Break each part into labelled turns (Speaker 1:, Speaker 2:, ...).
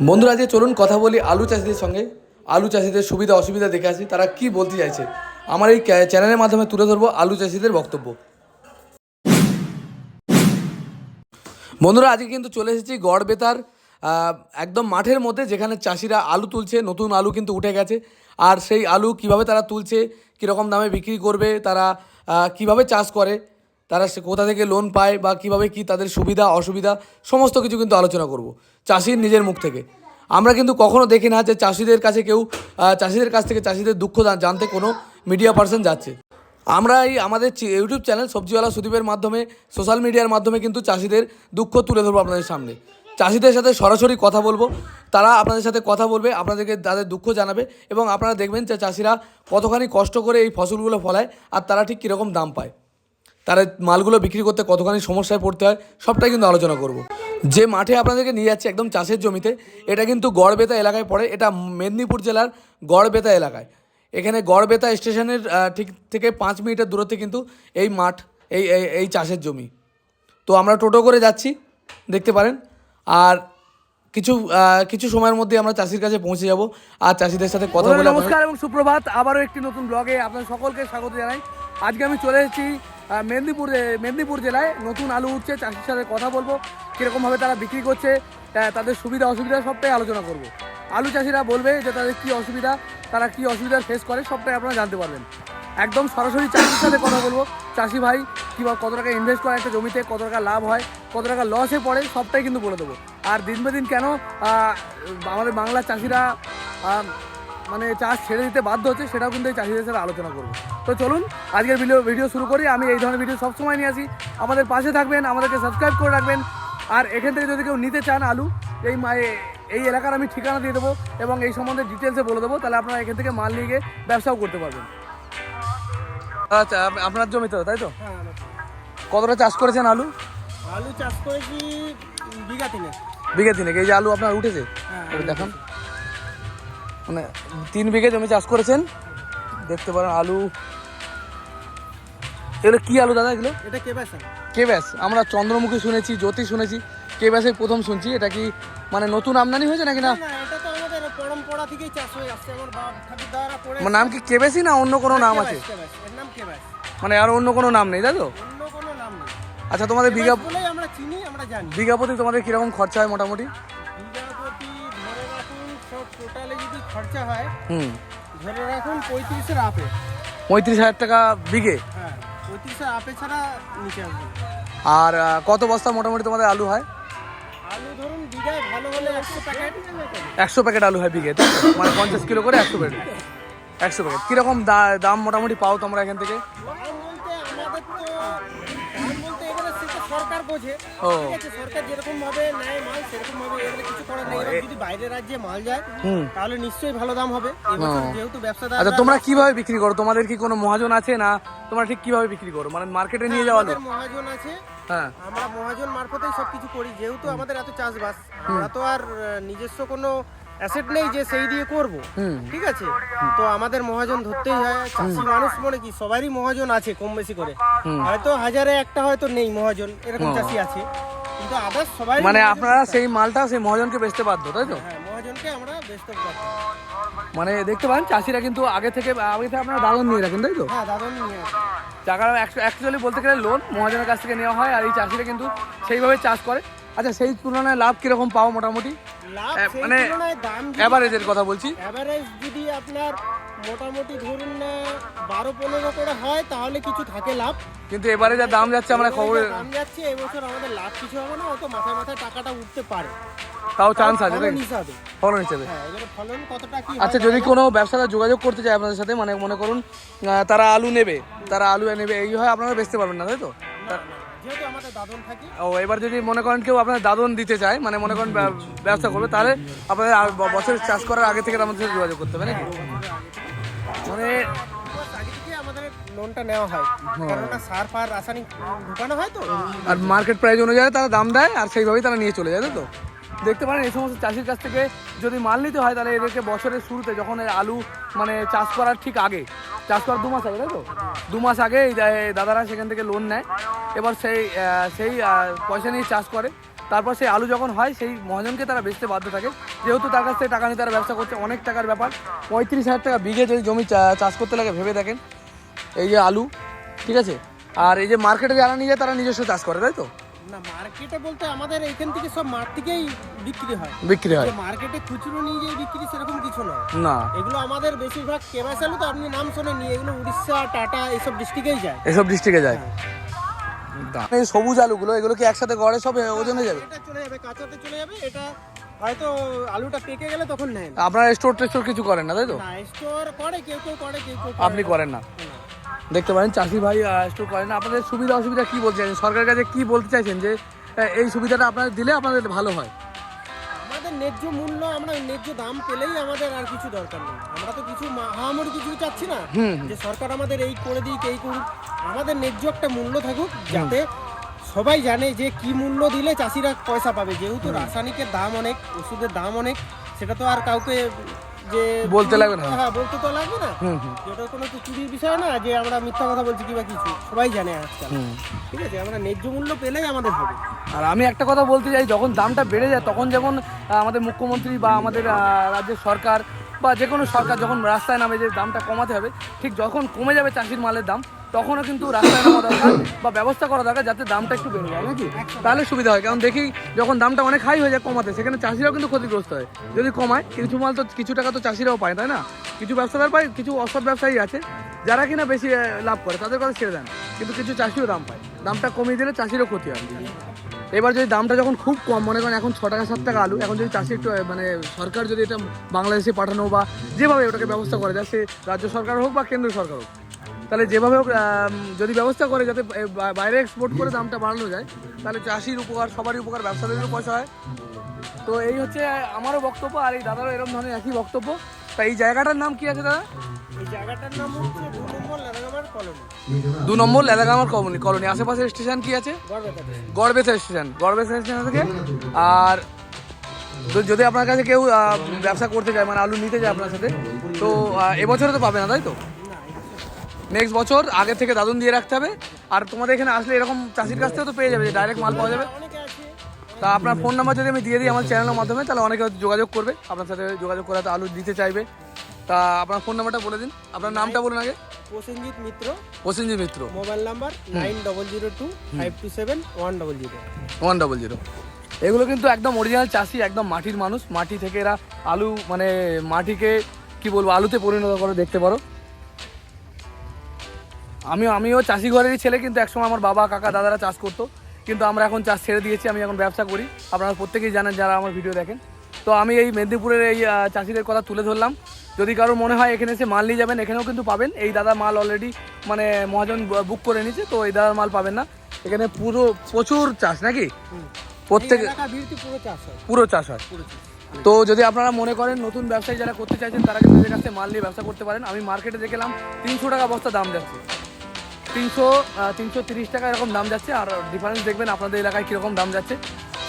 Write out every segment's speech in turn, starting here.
Speaker 1: বন্ধুরা আজকে চলুন কথা বলি আলু চাষিদের সঙ্গে। আলু চাষিদের সুবিধা অসুবিধা দেখে আসি। তারা কি বলতে চাইছে? আমার এই চ্যানেলের মাধ্যমে তুলে ধরবো আলু চাষিদের বক্তব্য। বন্ধুরা আজকে কিন্তু চলে এসেছি গড়বেতার আহ, একদম মাঠের মধ্যে যেখানে চাষিরা আলু তুলছে। নতুন আলু কিন্তু উঠে গেছে। আর সেই আলু কীভাবে তারা তুলছে কীরকম দামে বিক্রি করবে তারা কীভাবে চাষ করে তারা সে কোথা থেকে লোন পায় বা কীভাবে কি তাদের সুবিধা, অসুবিধা, সমস্ত কিছু কিন্তু আলোচনা করব। চাষির নিজের মুখ থেকে। আমরা কিন্তু কখনো দেখি না যে চাষিদের কাছে কেউ চাষিদের কাছ থেকে চাষিদের দুঃখ জানতে কোনো মিডিয়া পার্সন যাচ্ছে। আমরা এই আমাদের ইউটিউব চ্যানেল সবজিওয়ালা সুদীপের মাধ্যমে সোশ্যাল মিডিয়ার মাধ্যমে কিন্তু চাষিদের দুঃখ তুলে ধরবো আপনাদের সামনে। চাষিদের সাথে সরাসরি কথা বলব। তারা আপনাদের সাথে কথা বলবে, আপনাদেরকে তাদের দুঃখ জানাবে এবং আপনারা দেখবেন যে চাষিরা কতখানি কষ্ট করে এই ফসলগুলো ফলায় আর তারা ঠিক কীরকম দাম পায়। তারা মালগুলো বিক্রি করতে কতখানি সমস্যায় পড়তে হয় সবটাই কিন্তু আলোচনা করব। যে মাঠে আপনাদেরকে নিয়ে যাচ্ছে একদম চাষের জমিতে এটা কিন্তু গড়বেতা এলাকায় পড়ে এটা মেদিনীপুর জেলার গড়বেতা এলাকায়। এখানে গড়বেতা স্টেশনের ঠিক থেকে পাঁচ মিনিটের দূরত্বে কিন্তু এই মাঠ এই এই- চাষের জমি। তো আমরা টোটো করে যাচ্ছি দেখতে পারেন। আর কিছু কিছু সময়ের মধ্যে আমরা চাষির কাছে পৌঁছে যাব আর চাষিদের সাথে কথা বলে
Speaker 2: নমস্কার এবং সুপ্রভাত আবারও একটি নতুন ব্লগে আপনাদের সকলকে স্বাগত জানাই। আজকে আমি চলে এসেছি মেদিনীপুর মেদিনীপুর জেলায় নতুন আলু উঠছে, চাষির সাথে কথা বলব কীরকমভাবে তারা বিক্রি করছে তাদের সুবিধা, অসুবিধা সবটাই আলোচনা করব। আলু চাষিরা বলবে যে তাদের কী অসুবিধা, তারা কী অসুবিধা ফেস করে, সবটাই আপনারা জানতে পারবেন। একদম সরাসরি চাষির সাথে কথা বলব। চাষি ভাই কিংবা কত টাকা ইনভেস্ট করে একটা জমিতে, কত টাকা লাভ হয়, কত টাকা লসে পড়ে, সবটাই কিন্তু বলে দেবো। আর দিন বে দিন কেন আমাদের বাংলার চাষিরা মানে চাষ ছেড়ে দিতে বাধ্য হচ্ছে, সেটাও কিন্তু এই চাষিদের সাথে আলোচনা করব। তো চলুন আজকের ভিডিও ভিডিও শুরু করি। আমি এই ধরনের ভিডিও সবসময় নিয়ে আসি। আমাদের পাশে থাকবেন আমাদেরকে সাবস্ক্রাইব করে রাখবেন। আর এখান থেকে যদি কেউ নিতে চান আলু এই এই এলাকার আমি ঠিকানা দিয়ে দেবো এবং এই সম্বন্ধে ডিটেলসে বলে দেবো তাহলে আপনারা এখান থেকে মাল নিয়ে গিয়ে ব্যবসাও করতে পারবেন।
Speaker 1: আচ্ছা আপ- আপনার জমি তো তাই তো? কতটা চাষ করেছেন আলু?
Speaker 3: আলু চাষ করেছি বিঘা তিনে
Speaker 1: বিঘা তিনেক। এই যে আলু আপনার উঠেছে?
Speaker 3: হ্যাঁ,
Speaker 1: দেখান। মানে তিন বিঘে জমি চাষ করেছেন? দেখতে পারেন আলু এগুলো কি আলু দাদা এগুলো?
Speaker 3: এটা কে বেসা
Speaker 1: কেব্যাস আমরা চন্দ্রমুখী শুনেছি জ্যোতি শুনেছি কেব্যাসে প্রথম শুনছি। এটা কি মানে নতুন আমদানি হয়েছে নাকি না?
Speaker 3: আমার
Speaker 1: মানে নাম কি কেবেসই না অন্য কোনো নাম আছে। মানে আর অন্য কোনো নাম নেই তাই তো? আচ্ছা তোমাদের বিঘা
Speaker 3: কেবাস
Speaker 1: বিঘা প্রতি তোমাদের কীরকম খরচা হয় মোটামুটি?
Speaker 3: হয়
Speaker 1: পঁয়ত্রিশ হাজার টাকা বিঘে?
Speaker 3: আপে ছাড়া নিচে আসবে
Speaker 1: আর কত বস্তা মোটামুটি তোমাদের আলু হয়?
Speaker 3: আলু ধরুন বিঘায় ভালো হলে একশো প্যাকেট।
Speaker 1: একশো প্যাকেট আলু হয় বিঘে মানে পঞ্চাশ কিলো করে একশো প্যাকেট। একশো প্যাকেট। কীরকম দাম মোটামুটি পাও তোমরা এখান থেকে?
Speaker 3: বোঝে। ঠিক আছে সরকার যেরকম ভাবে নেয় মাল সেরকম ভাবে এবারে কিছু করার নেই। এবার যদি রাজ্যে মাল যায় তাহলে নিশ্চয়ই ভালো দাম হবে। এবছর যেহেতু ব্যবসাদার
Speaker 1: আচ্ছা তোমরা কীভাবে বিক্রি করো? তোমাদের কি কোনো মহাজন আছে না? তোমরা ঠিক কীভাবে বিক্রি করো? মানে মার্কেটে নিয়ে যাওয়া আলু
Speaker 3: মহাজন আছে।
Speaker 1: হ্যাঁ।
Speaker 3: আমরা মহাজন মারফতেই সবকিছু করি যেহেতু আমাদের এত চাষবাস। আমরা তো আর নিজস্ব কোনো অ্যাসেট নেই যে সেই দিয়ে করব। ঠিক আছে? তো আমাদের মহাজন ধরতেই হয় চাষি মানুষ মনে কি সবারই মহাজন আছে কম বেশি করে। হয়তো হাজারে একটা হয়তো নেই মহাজন এরকম চাষি আছে। কিন্তু আদার্স সবাই
Speaker 1: মানে আপনারা সেই মালটা সেই মহাজনকে বেচতে বাধ্য তাই তো?
Speaker 3: হ্যাঁ মহাজনকে আমরা ব্যস্ত করতে
Speaker 1: মানে দেখতে পারেন চাষিরা কিন্তু আগে থেকে আগে থেকে আপনারা দাদন নিয়ে রাখেন তাই তো?
Speaker 3: হ্যাঁ দাদন নিয়ে
Speaker 1: টাকা অ্যাকচুয়ালি বলতে গেলে লোন মহাজনের কাছ থেকে নেওয়া হয় আর এই চাষিরা কিন্তু সেইভাবে চাষ করে। আচ্ছা সেই তুলনায় লাভ কীরকম পাও মোটামুটি? মানে অ্যাভারেজের কথা বলছি।
Speaker 3: অ্যাভারেজ যদি আপনার মোটামুটি ধরুন না বারো পনেরো করে হয় তাহলে কিছু থাকে লাভ।
Speaker 1: কিন্তু এবারে যা দাম যাচ্ছে আমরা খবরে
Speaker 3: দাম যাচ্ছে এবছর আমাদের লাভ কিছু হবে না হয়তো মাথায় মাথায় টাকাটা উঠতে পারে।
Speaker 1: তাও চান্স আছে
Speaker 3: ফলন হিসাবে।
Speaker 1: ফলন হিসেবে।
Speaker 3: হ্যাঁ ফলন কতটা কি
Speaker 1: আচ্ছা যদি কোনো ব্যবসাদার যোগাযোগ করতে চায় আপনাদের সাথে মানে মনে করুন তারা আলু নেবে তারা আলু নেবে এই হয় আপনারা বেচতে পারবেন না তাই তো? ও এবার যদি মনে করেন কেউ আপনার দাদন দিতে চায় মানে মনে করেন ব্যব- ব্যবসা করবে তাহলে আপনাদের বছর বছরের চাষ করার আগে থেকে আমাদের সাথে যোগাযোগ করতে হবে নাকি? মানে
Speaker 3: লোনটা নেওয়া হয়। কেননা সার ফার রাসায়নিক ঢুকানো হয় তো।
Speaker 1: আর মার্কেট প্রাইস অনুযায়ী তারা দাম দেয় আর সেইভাবেই তারা নিয়ে চলে যায় তো? দেখতে পারেন এই সমস্ত চাষির কাছ থেকে যদি মাল নিতে হয়, তাহলে এদেরকে বছরের শুরুতে যখন আলু মানে চাষ করার ঠিক আগে, চাষ করার দু মাস আগে, তাই তো? দু মাস আগে এই দাদারা সেখান থেকে লোন নেয়। এবার সেই সেই পয়সা নিয়ে চাষ করে। তারপর সেই আলু যখন হয়, সেই মহাজনকে তারা বেচতে বাধ্য থাকে। যেহেতু তার কাছ থেকে টাকা নিয়ে তারা ব্যবসা করছে, অনেক টাকার ব্যাপার। পঁয়ত্রিশ হাজার টাকা বিঘে যদি জমি চাষ করতে লাগে, ভেবে দেখেন। এই যে আলু, ঠিক আছে? আর এই যে মার্কেটে যারা নিয়ে যায়, তারা নিজস্ব চাষ করে, তাই তো?
Speaker 3: না মার্কেটে বলতে আমাদের থেকে সব মাঠ থেকেই বিক্রি হয়।
Speaker 1: বিক্রি হয়।
Speaker 3: মার্কেটে খুচরো নিয়ে বিক্রি সেরকম কিছু
Speaker 1: না।
Speaker 3: এগুলো আমাদের বেশিরভাগ কেবাস আলু তো আপনি নাম এগুলো উড়িষ্যা টাটা এইসব ডিস্ট্রিক্টেই যায়।
Speaker 1: এসব ডিস্ট্রিক্টে যায়। এই সবুজ আলুগুলো এগুলো কি একসাথে গড়ে সব ওজনে যাবে?
Speaker 3: এটা চলে যাবে কাঁচাতে চলে যাবে এটা হয়তো আলুটা পেকে গেলে তখন নেয়
Speaker 1: আপনারা স্টোর টেস্টোর কিছু করেন না তাই তো?
Speaker 3: না স্টোর করে কেউ কেউ করে কেউ কেউ
Speaker 1: আপনি করেন না। দেখতে পারেন চাষি ভাই একটু করেন। আপনাদের সুবিধা অসুবিধা কি বলতে চাইছেন? সরকারের কাছে কি বলতে চাইছেন যে এই সুবিধাটা আপনাদের দিলে আপনাদের ভালো হয়?
Speaker 3: আমাদের ন্যায্য মূল্য আমরা ন্যায্য দাম পেলেই আমাদের আর কিছু দরকার নেই। আমরা তো কিছু মহামরি কিছু চাচ্ছি না। যে সরকার আমাদের এই করে দিক এই করুক। আমাদের ন্যায্য একটা মূল্য থাকুক যাতে সবাই জানে যে কি মূল্য দিলে চাষিরা পয়সা পাবে। যেহেতু রাসায়নিকের দাম অনেক ওষুধের দাম অনেক সেটা তো আর কাউকে যে
Speaker 1: বলতে লাগবে না।
Speaker 3: হ্যাঁ বলতে তো লাগবে না। যেটা কোনো চুরির বিষয় না যে আমরা মিথ্যা কথা বলছি কিবা কিছু সবাই জানে আজকাল। ঠিক আছে? আমরা ন্যায্য মূল্য পেলেই আমাদের হবে।
Speaker 1: আর আমি একটা কথা বলতে চাই যখন দামটা বেড়ে যায় তখন যেমন আমাদের মুখ্যমন্ত্রী বা আমাদের রাজ্যের সরকার বা যে কোনো সরকার যখন রাস্তায় নামে যে দামটা কমাতে হবে ঠিক যখন কমে যাবে চাষির মালের দাম তখনও কিন্তু রাস্তায় নামা দরকার বা ব্যবস্থা করা দরকার যাতে দামটা একটু বেড়ে যায় নাকি? তাহলে সুবিধা হয়। কারণ দেখি যখন দামটা অনেক হাই হয়ে যায় কমাতে সেখানে চাষিরাও কিন্তু ক্ষতিগ্রস্ত হয়। যদি কমায় কিছু মাল তো কিছু টাকা তো চাষিরাও পায় তাই না? কিছু ব্যবসাদার পায় কিছু অসৎ ব্যবসায়ী আছে যারা কিনা বেশি লাভ করে তাদের কথা ছেড়ে দেন। কিন্তু কিছু চাষিও দাম পায়। দামটা কমিয়ে দিলে চাষিরও ক্ষতি হয়। এবার যদি দামটা যখন খুব কম, মনে করেন এখন ছ টাকা সাত টাকা আলু, এখন যদি চাষি একটু মানে সরকার যদি এটা বাংলাদেশে পাঠানো বা যেভাবে ওটাকে ব্যবস্থা করে যায় সে রাজ্য সরকার হোক বা কেন্দ্র সরকার হোক, তাহলে যেভাবে হোক যদি ব্যবস্থা করে যাতে বাইরে এক্সপোর্ট করে দামটা বাড়ানো যায়, তাহলে চাষির উপকার, সবারই উপকার ব্যবসাদারেরও পয়সা হয়। তো এই হচ্ছে আমারও বক্তব্য, আর এই দাদারও এরকম ধরনের একই বক্তব্য। তা এই জায়গাটার নাম কি আছে দাদা?
Speaker 3: দু নম্বর লাদাগামার কলোনি।
Speaker 1: কলোনি আশেপাশে স্টেশন কি আছে? স্টেশন। স্টেশন। থেকে আর তো যদি আপনার কাছে কেউ ব্যবসা করতে চায় মানে আলু নিতে চায় আপনার সাথে তো এবছরে তো পাবে না তাই তো? নেক্সট বছর আগে থেকে দাদুন দিয়ে রাখতে হবে। আর তোমাদের এখানে আসলে এরকম চাষির কাছ থেকে তো পেয়ে যাবে ডাইরেক্ট মাল পাওয়া যাবে। তা আপনার ফোন নাম্বার যদি আমি দিয়ে দিই আমার চ্যানেলের মাধ্যমে তাহলে অনেকে যোগাযোগ করবে। আপনার সাথে যোগাযোগ করে আলু দিতে চাইবে। তা আপনার ফোন নাম্বারটা বলে দিন। আপনার নামটা বলুন আগে।
Speaker 3: Prosenjit Mitra.
Speaker 1: Prosenjit Mitra.
Speaker 3: Mobile number nine double zero two five two seven one double zero.
Speaker 1: One double zero. এগুলো কিন্তু একদম অরিজিনাল চাষি একদম মাটির মানুষ। মাটি থেকে এরা আলু মানে মাটিকে কি বলব আলুতে পরিণত করে দেখতে পারো। আমিও আমিও চাষি ঘরেরই ছেলে কিন্তু একসময় আমার বাবা কাকা দাদারা চাষ করতো। কিন্তু আমরা এখন চাষ ছেড়ে দিয়েছি আমি এখন ব্যবসা করি। আপনারা প্রত্যেকেই জানেন যারা আমার ভিডিও দেখেন। তো আমি এই মেদিনীপুরের এই চাষিদের কথা তুলে ধরলাম। যদি কারোর মনে হয় এখানে এসে মাল নিয়ে যাবেন এখানেও কিন্তু পাবেন। এই দাদা মাল অলরেডি মানে মহাজন বুক করে নিয়েছে তো এই দাদার মাল পাবেন না। এখানে পুরো প্রচুর চাষ নাকি? প্রত্যেক
Speaker 3: পুরো চাষ হয়।
Speaker 1: তো যদি আপনারা মনে করেন নতুন ব্যবসায়ী যারা করতে চাইছেন তারা কিন্তু এদের কাছে মাল নিয়ে ব্যবসা করতে পারেন। আমি মার্কেটে দেখলাম তিনশো টাকা বস্তা দাম যাচ্ছে। তিনশো তিনশো তিরিশ টাকা এরকম দাম যাচ্ছে। আর ডিফারেন্স দেখবেন আপনাদের এলাকায় কীরকম দাম যাচ্ছে।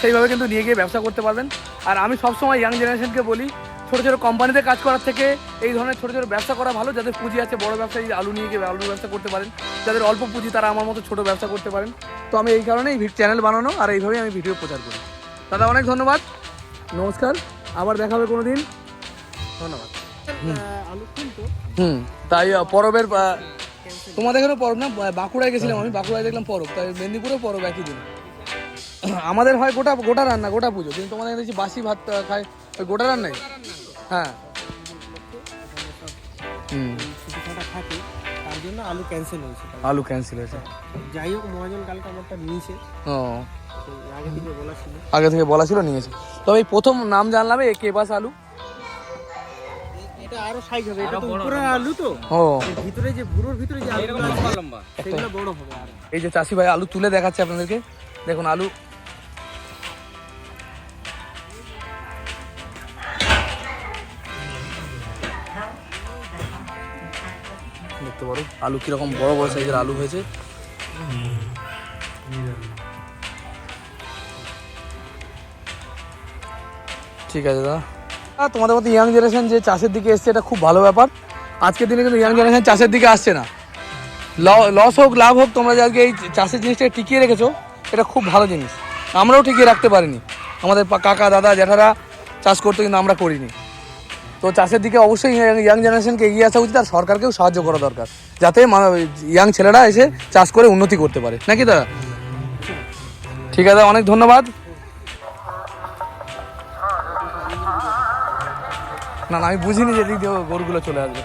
Speaker 1: সেইভাবে কিন্তু নিয়ে গিয়ে ব্যবসা করতে পারবেন। আর আমি সবসময় ইয়াং জেনারেশনকে বলি ছোটো ছোটো কোম্পানিতে কাজ করার থেকে এই ধরনের ছোটো ছোটো ব্যবসা করা ভালো। যাদের পুঁজি আছে বড় ব্যবসায়ী আলু নিয়ে গিয়ে আলু ব্যবসা করতে পারেন। যাদের অল্প পুঁজি তারা আমার মতো ছোটো ব্যবসা করতে পারেন। তো আমি এই কারণেই চ্যানেল বানানো আর এইভাবেই আমি ভিডিও প্রচার করি। দাদা অনেক ধন্যবাদ। নমস্কার। আবার দেখা হবে কোনো দিন ধন্যবাদ।
Speaker 3: আহ, আলু কিন্তু
Speaker 1: হুম তাই পরবের তোমাদের এখানে পরব না? বাঁকুড়ায় গেছিলাম আমি বাঁকুড়ায় দেখলাম পরব। তাই মেদিনীপুরে পরব একই দিন। আমাদের হয় গোটা গোটা রান্না গোটা পুজো। কিন্তু তোমাদের এখানে বাসি ভাত খায় ওই গোটা রান্নাই? হ্যাঁ। হুম।
Speaker 3: থাকে তার জন্য আলু ক্যান্সেল হয়েছে।
Speaker 1: আলু ক্যান্সেল হয়েছে।
Speaker 3: যাই হোক মহাজন কালকে আমারটা নিয়েছে।
Speaker 1: ও।
Speaker 3: আগে থেকে বলা ছিল।
Speaker 1: আগে থেকে বলা ছিল নিয়েছে। তবে এই প্রথম নাম জানলাম এই কেবাস আলু।
Speaker 3: এটা আরও সাইজ হবে এটা তো আলু তো?
Speaker 1: ও।
Speaker 3: ভিতরে যে ভিতরে যে আলুগুলো আছে সেগুলো বড় হবে আর।
Speaker 1: এই যে চাষি ভাই আলু তুলে দেখাচ্ছে আপনাদেরকে। দেখুন আলু। দেখতে পারো আলু কীরকম বড় বড় সাইজের আলু হয়েছে। ঠিক আছে দাদা। তোমাদের মতো ইয়াং জেনারেশন যে চাষের দিকে এসছে, এটা খুব ভালো ব্যাপার। আজকের দিনে কিন্তু ইয়াং জেনারেশন চাষের দিকে আসছে না। লস হোক, লাভ হোক, তোমরা যে এই চাষের জিনিসটা টিকিয়ে রেখেছো, এটা খুব ভালো জিনিস। আমরাও টিকিয়ে রাখতে পারিনি। আমাদের কাকা, দাদা, জ্যাঠারা চাষ করতে কিন্তু আমরা করিনি। তো চাষের দিকে অবশ্যই ইয়াং জেনারেশনকে এগিয়ে আসা উচিত, আর সরকারকেও সাহায্য করা দরকার, যাতে ইয়াং ছেলেরা এসে চাষ করে উন্নতি করতে পারে। নাকি দাদা? ঠিক আছে, অনেক ধন্যবাদ। না না আমি বুঝিনি যে এদিক দিয়ে গরুগুলো চলে আসবে।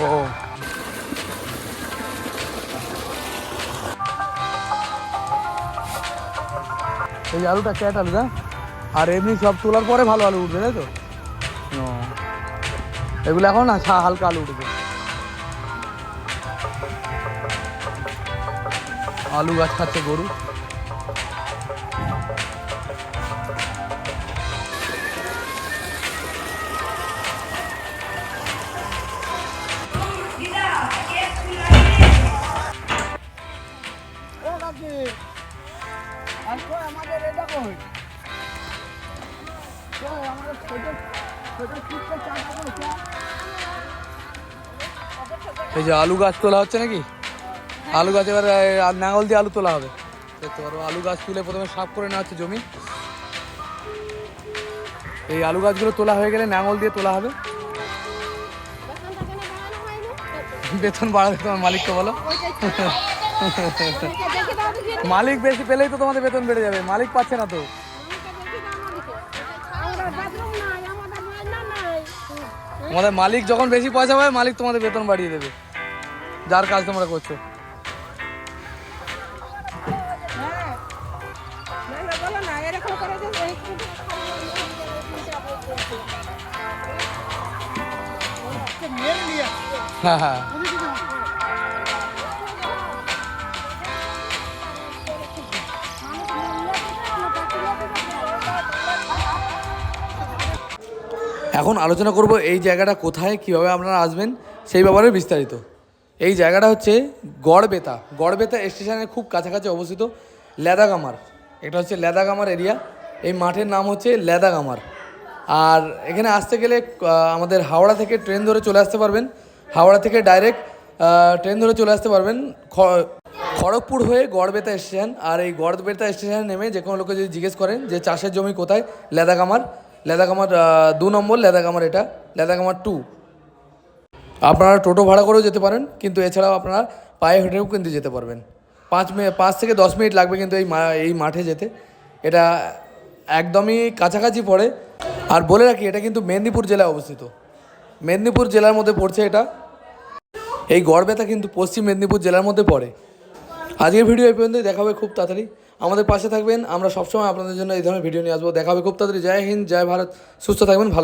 Speaker 1: ও। এই আলুটা ক্যাট আলু না? আর এমনি সব তোলার পরে ভালো আলু উঠবে তাই তো? ও। এগুলো এখন না হালকা আলু উঠবে। আলু গাছ খাচ্ছে গরু। এই যে আলু গাছ তোলা হচ্ছে নাকি? আলু গাছ এবার নাঙল দিয়ে আলু তোলা হবে। দেখতে পারো আলু গাছ তুলে প্রথমে সাফ করে নেওয়া হচ্ছে জমি। এই আলু গাছগুলো তোলা হয়ে গেলে নাঙল দিয়ে তোলা হবে। বেতন বাড়াবে তোমার মালিককে বলো। মালিক বেশি পেলেই তো তোমাদের বেতন বেড়ে যাবে। মালিক পাচ্ছে না তো। তোমাদের মালিক যখন বেশি পয়সা পায়, মালিক তোমাদের বেতন বাড়িয়ে দেবে। যার কাজ তোমরা করছ। হ্যাঁ হ্যাঁ। এখন আলোচনা করব এই জায়গাটা কোথায়, কীভাবে আপনারা আসবেন, সেই ব্যাপারে বিস্তারিত। এই জায়গাটা হচ্ছে গড়বেতা। গড়বেতা স্টেশনের খুব কাছাকাছি অবস্থিত লেদাগামার। এটা হচ্ছে লেদাগামার এরিয়া। এই মাঠের নাম হচ্ছে লেদাগামার। আর এখানে আসতে গেলে আমাদের হাওড়া থেকে ট্রেন ধরে চলে আসতে পারবেন। হাওড়া থেকে ডাইরেক্ট ট্রেন ধরে চলে আসতে পারবেন খড়গপুর হয়ে গড়বেতা স্টেশন। আর এই গড়বেতা স্টেশনে নেমে যে কোনো লোকে যদি জিজ্ঞেস করেন যে চাষের জমি কোথায়, লেদাগামার লেদাগামার আহ, দু নম্বর লেদাগামার এটা লেদাগামার টু আপনারা টোটো ভাড়া করেও যেতে পারেন কিন্তু এছাড়াও আপনারা পায়ে হেঁটেও কিন্তু যেতে পারবেন। পাঁচ মিনিট পাঁচ থেকে দশ মিনিট লাগবে কিন্তু এই এই মাঠে যেতে। এটা একদমই কাছাকাছি পড়ে। আর বলে রাখি এটা কিন্তু মেদিনীপুর জেলায় অবস্থিত। মেদিনীপুর জেলার মধ্যে পড়ছে এটা। এই গড়বেতা কিন্তু পশ্চিম মেদিনীপুর জেলার মধ্যে পড়ে। আজকের ভিডিও এই পর্যন্ত দেখা হবে খুব তাড়াতাড়ি। আমাদের পাশে থাকবেন। আমরা সবসময় আপনাদের জন্য এই ধরনের ভিডিও নিয়ে আসব। দেখাবে খুব তাড়াতাড়ি। জয় হিন্দ, জয় ভারত। সুস্থ থাকবেন, ভালো